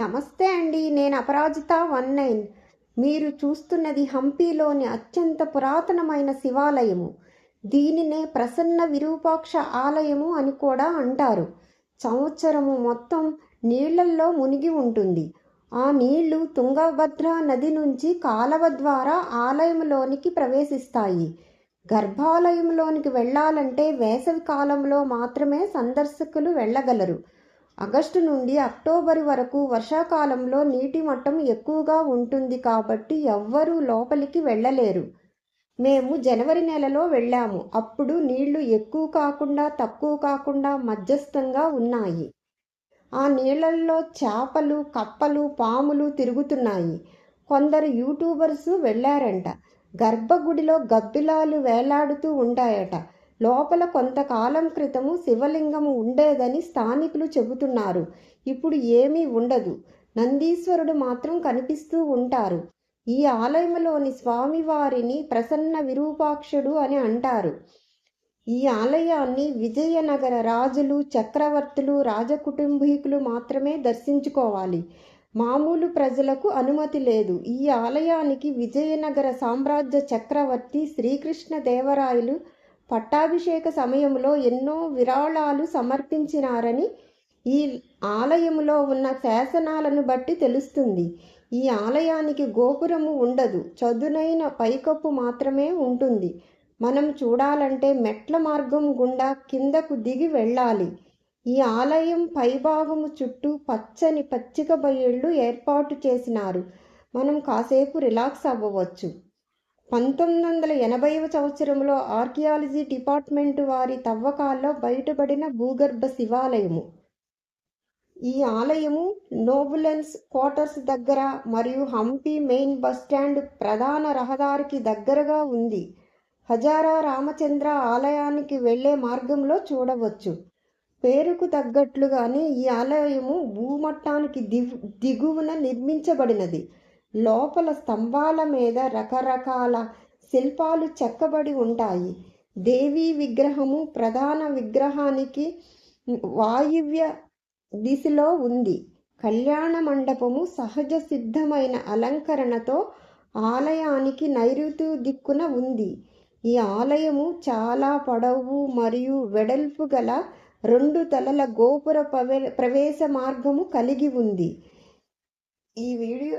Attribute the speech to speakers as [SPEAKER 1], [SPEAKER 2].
[SPEAKER 1] నమస్తే అండి నేను అపరాజిత వన్ నైన్. మీరు చూస్తున్నది హంపీలోని అత్యంత పురాతనమైన శివాలయము. దీనినే ప్రసన్న విరూపాక్ష ఆలయము అని కూడా అంటారు. సంవత్సరము మొత్తం నీళ్ళల్లో మునిగి ఉంటుంది. ఆ నీళ్ళు తుంగభద్ర నది నుంచి కాలవ ద్వారా ఆలయంలోనికి ప్రవేశిస్తాయి. గర్భాలయంలోనికి వెళ్ళాలంటే వేసవి కాలంలో మాత్రమే సందర్శకులు వెళ్ళగలరు. ఆగస్టు నుండి అక్టోబర్ వరకు వర్షాకాలంలో నీటి మట్టం ఎక్కువగా ఉంటుంది కాబట్టి ఎవ్వరూ లోపలికి వెళ్ళలేరు. మేము జనవరి నెలలో వెళ్ళాము. అప్పుడు నీళ్ళు ఎక్కువ కాకుండా తక్కువ కాకుండా మధ్యస్థంగా ఉన్నాయి. ఆ నీళ్ళల్లో చేపలు కప్పలు పాములు తిరుగుతున్నాయి. కొందరు యూట్యూబర్స్ వెళ్ళారంట. గర్భగుడిలో గబ్బిలాలు వేలాడుతూ ఉంటాయట. లోపల కొంతకాలం క్రితము శివలింగము ఉండేదని స్థానికులు చెబుతున్నారు. ఇప్పుడు ఏమీ ఉండదు. నందీశ్వరుడు మాత్రం కనిపిస్తూ ఉంటారు. ఈ ఆలయంలోని స్వామివారిని ప్రసన్న విరూపాక్షుడు అని అంటారు. ఈ ఆలయాన్ని విజయనగర రాజులు చక్రవర్తులు రాజకుటుంబీకులు మాత్రమే దర్శించుకోవాలి. మామూలు ప్రజలకు అనుమతి లేదు. ఈ ఆలయానికి విజయనగర సామ్రాజ్య చక్రవర్తి శ్రీకృష్ణదేవరాయలు పట్టాభిషేక సమయంలో ఎన్నో విరాళాలు సమర్పించినారని ఈ ఆలయంలో ఉన్న శాసనాలను బట్టి తెలుస్తుంది. ఈ ఆలయానికి గోపురము ఉండదు. చదునైన పైకప్పు మాత్రమే ఉంటుంది. మనం చూడాలంటే మెట్ల మార్గం గుండా కిందకు దిగి వెళ్ళాలి. ఈ ఆలయం పైభాగము చుట్టూ పచ్చని పచ్చిక బయళ్ళు ఏర్పాటు చేసినారు. మనం కాసేపు రిలాక్స్ అవ్వవచ్చు. పంతొమ్మిది వందల ఎనభైవ సంవత్సరంలో ఆర్కియాలజీ డిపార్ట్మెంట్ వారి తవ్వకాల్లో బయటపడిన భూగర్భ శివాలయము. ఈ ఆలయము నోబులెన్స్ క్వార్టర్స్ దగ్గర మరియు హంపి మెయిన్ బస్ స్టాండ్ ప్రధాన రహదారికి దగ్గరగా ఉంది. హజారా రామచంద్ర ఆలయానికి వెళ్ళే మార్గంలో చూడవచ్చు. పేరుకు తగ్గట్లుగానే ఈ ఆలయము భూమట్టానికి దిగు దిగువన నిర్మించబడినది. లోపల స్తంభాల మీద రకరకాల శిల్పాలు చెక్కబడి ఉంటాయి. దేవీ విగ్రహము ప్రధాన విగ్రహానికి వాయువ్య దిశలో ఉంది. కళ్యాణ మండపము సహజ సిద్ధమైన అలంకరణతో ఆలయానికి నైరుతి దిక్కున ఉంది. ఈ ఆలయము చాలా పొడవు మరియు వెడల్పు గల రెండు తలల గోపుర ప్రవేశ మార్గము కలిగి ఉంది. ఈ వీడియో